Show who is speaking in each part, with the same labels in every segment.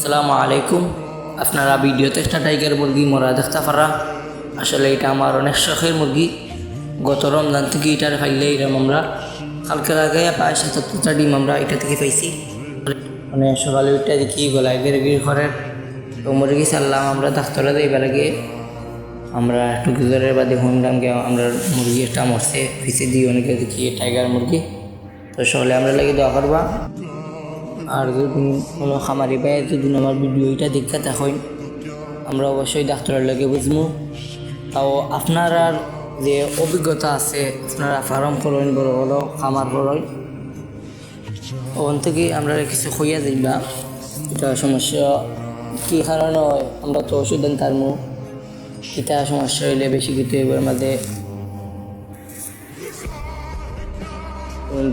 Speaker 1: আসসালামু আলাইকুম। আপনারা ভিডিওতে একটা টাইগার মুরগি, মরা দেখতে পারা। আসলে এটা আমার অনেক শখের মুরগি। গত রমজান থেকে এটার ফাইলে এরম আমরা। কালকের আগে প্রায় সাতাত্তরটা ডিম আমরা এটা থেকে পাইছি। মানে সকালে উঠে দেখি গলায় গেড়ে গিরি করেন তো মুরগি ছাড়লাম আমরা ডাক্তারে দেই লাগে আমরা টুকি করে বা দেখুন দামকে আমরা মুরগি একটা মরছে পিছিয়ে দিই অনেকে দেখি, টাইগার মুরগি। তো সকালে আমরা লাগে দোয়া করবা। আর যদি কোনো খামারি পায় যদি আমার ভিডিওটা দেখতে থাকেন আমরা অবশ্যই ডাক্তারের লাগে বুঝব তাও আপনার আর যে অভিজ্ঞতা আছে, আপনারা ফার্ম করেন বড় বড় খামার করেন ওখান থেকে আমরা কিছু হইয়া যাইবা। এটা সমস্যা কী কারণে হয়? আমরা তো ওষুধ দেন তার এটা সমস্যা হইলে বেশি কিছু এবার মাঝে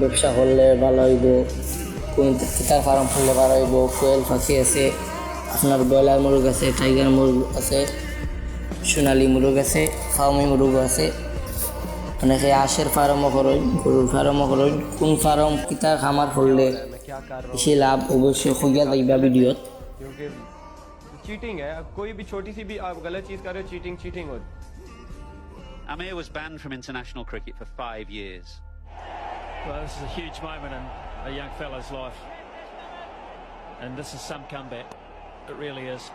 Speaker 1: ব্যবসা করলে ভালো হইব। চিতার ফার্ম খুললে ভালো হইব কোয়েল ফাঁসি আছে আপনার ব্রয়লার মুরগ আছে টাইগার মুরগ আছে সোনালি মুরগ আছে ফার্মি মুরগ আছে অনেকে আশের ফার্মও করেন গরুর ফার্মও করেন কোন ফার্ম কিতা খামার করলে বেশি লাভ অবশ্যই খুঁজা যাইবা ভিডিওত
Speaker 2: क्योंकि चीटिंग है अब कोई भी छोटी सी भी आप गलत चीज कर रहे हो चीटिंग चीटिंग होती
Speaker 3: Amir was banned from international cricket for five years.
Speaker 4: Well, this is a huge moment in a young fella's life. And this is some comeback. It really is.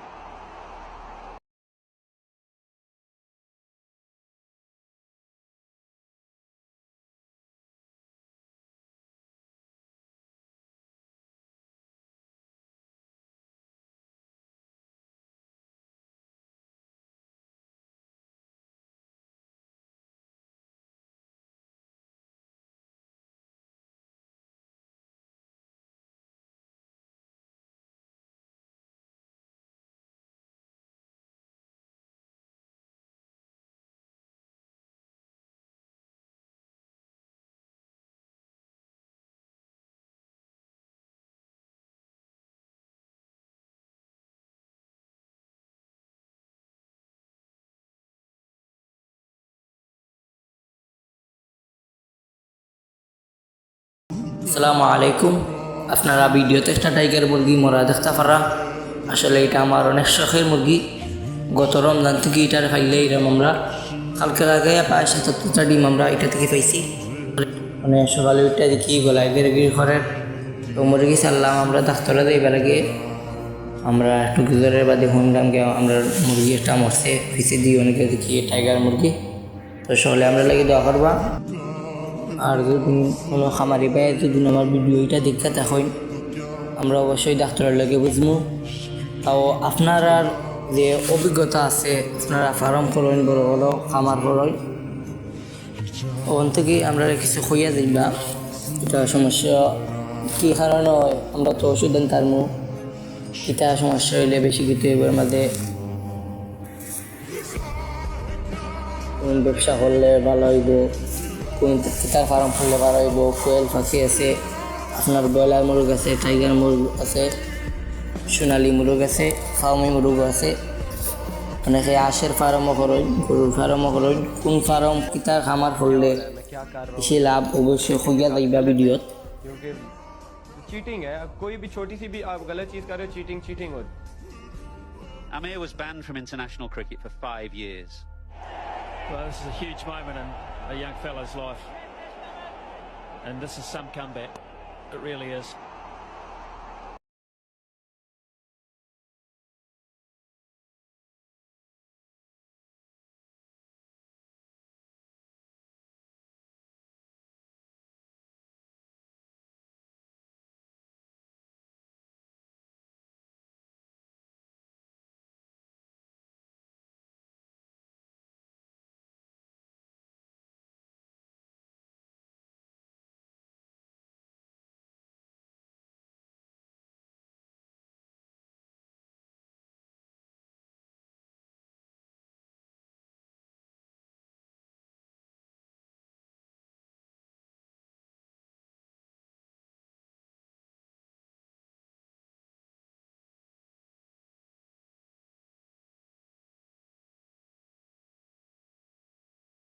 Speaker 1: আসসালামু আলাইকুম। আপনারা ভিডিওতে একটা টাইগার মুরগি, মরা দেখতে পারা। আসলে এটা আমার অনেক শখের মুরগি। গত রমজান থেকে এটার ফাইলে এরম আমরা। কালকের আগে প্রায় সাতাত্তরটা ডিম আমরা এটা থেকে পাইছি। মানে সকালে উঠে দেখি গলায় গেড়ে গিরি করেন তো মুরগি ছাড়লাম আমরা ডাক্তারে দেই লাগে আমরা টুকি করে বা দেখুন দামকে আমরা মুরগি একটা মরছে পিছিয়ে দিই অনেকে দেখি, টাইগার মুরগি। তো সকালে আমরা লাগে দোয়া করবা। আর যদি কোনো খামারি পায় যদি আমার ভিডিওটা দেখতে থাকেন, আমরা অবশ্যই ডাক্তারের লাগে বুঝব তাও আপনার আর যে অভিজ্ঞতা আছে, আপনারা ফার্ম করেন, বড় বড় খামার করেন, ওখান থেকে আমরা কিছু হইয়া যাইবা। এটা সমস্যা কী কারণে হয়? আমরা তো ওষুধ দেন তার এটা সমস্যা হইলে বেশি কিছু এবার মাঝে ব্যবসা করলে ভালো হইব। কোন চিতার ফার্ম খুললে ভালো হইব কোয়েল ফাঁসি আছে আপনার ব্রয়লার মুরগ আছে টাইগার মুরগ আছে সোনালি মুরগ আছে ফার্মি মুরগ আছে অনেকে আশের ফার্মও করেন গরুর ফার্মও করেন কোন ফার্ম কিতা খামার করলে
Speaker 2: मैं क्या कर रहा
Speaker 1: বেশি লাভ অবশ্যই খুঁজা যাইবা ভিডিওত
Speaker 2: हूँ क्योंकि चीटिंग है अब कोई भी छोटी सी भी आप गलत चीज कर रहे हो चीटिंग चीटिंग होती
Speaker 3: Amir was banned from international cricket for five years.
Speaker 4: Well, this is a huge moment in a young fella's life. And this is some comeback. It really is.